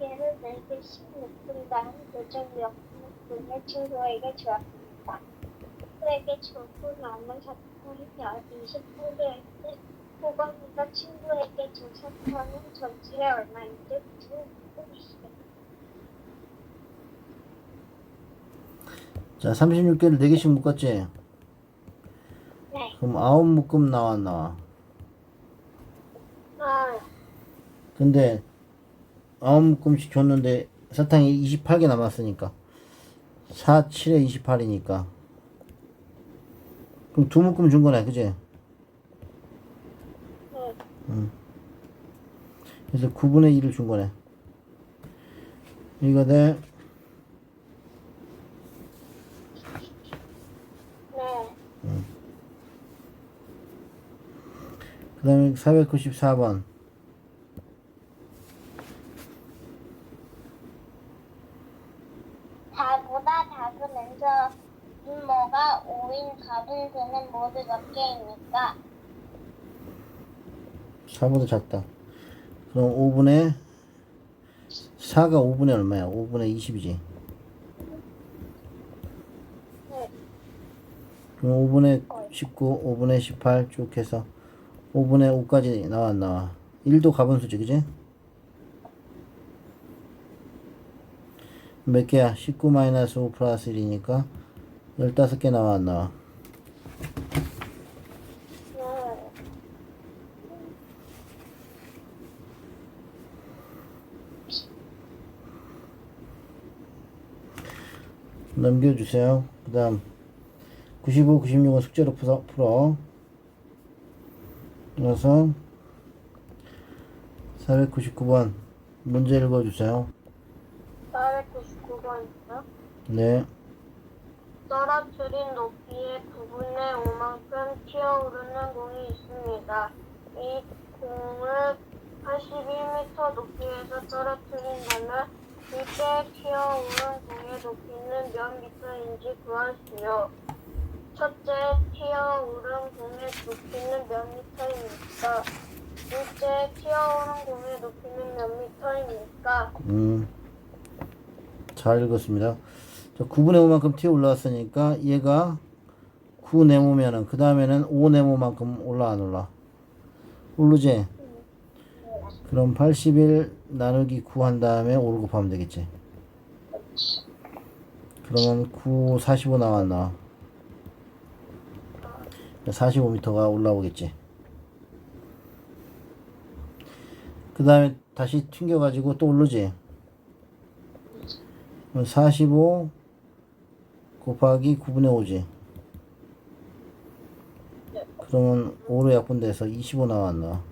얘는 내게 16분 다음 교정 역분의 친구에게 주었다. 친구에게 주고 남은 사건이 어디 20분에 호건이가 친구에게 준 사건은 전체에 얼마인지. 자, 36개를 4개씩 묶었지? 네. 그럼 9 묶음 나왔나? 아, 근데 9 묶음씩 줬는데 사탕이 28개 남았으니까 4, 7에 28이니까 그럼 두 묶음 준 거네, 그지? 네. 그래서 9분의 1을 준 거네. 이거 돼. 네. 그 다음에 494번. 다보다 작은 엔저 분모가 5인 가분 수는 모두 몇 개입니까? 4보다 작다. 그럼 5분의 4가 5분의 얼마야? 5분의 20이지. 네. 그럼 5분의 19, 5분의 18 쭉 해서 5분의 5까지 나와 안 나와? 1도 가분수지, 그지? 몇 개야? 19 마이너스 5 플러스 1이니까 15개 나와 안 나와? 네. 넘겨주세요. 그 다음 95, 96은 숙제로 풀어. 풀어. 그래서 499번 문제 읽어주세요. 499번이요? 네. 떨어뜨린 높이의 9분의 5만큼 튀어오르는 공이 있습니다. 이 공을 81m 높이에서 떨어뜨린다면 이때 튀어오른 공의 높이는 몇 미터인지 구하시오. 첫째, 튀어오른 공의 높이는 몇 미터입니까? 둘째, 튀어오른 공의 높이는 몇 미터입니까? 음. 잘 읽었습니다. 자, 9분의 5만큼 튀어 올라왔으니까 얘가 9 네모면은 그 다음에는 5 네모만큼 올라 안 올라? 오르지? 그럼 81 나누기 9 한 다음에 5를 곱하면 되겠지. 그러면 9, 45 나왔나? 45m가 올라오겠지. 그 다음에 다시 튕겨가지고 또 오르지. 그럼 45 곱하기 9분의 5지. 그러면 5로 약분돼서 25 나왔나?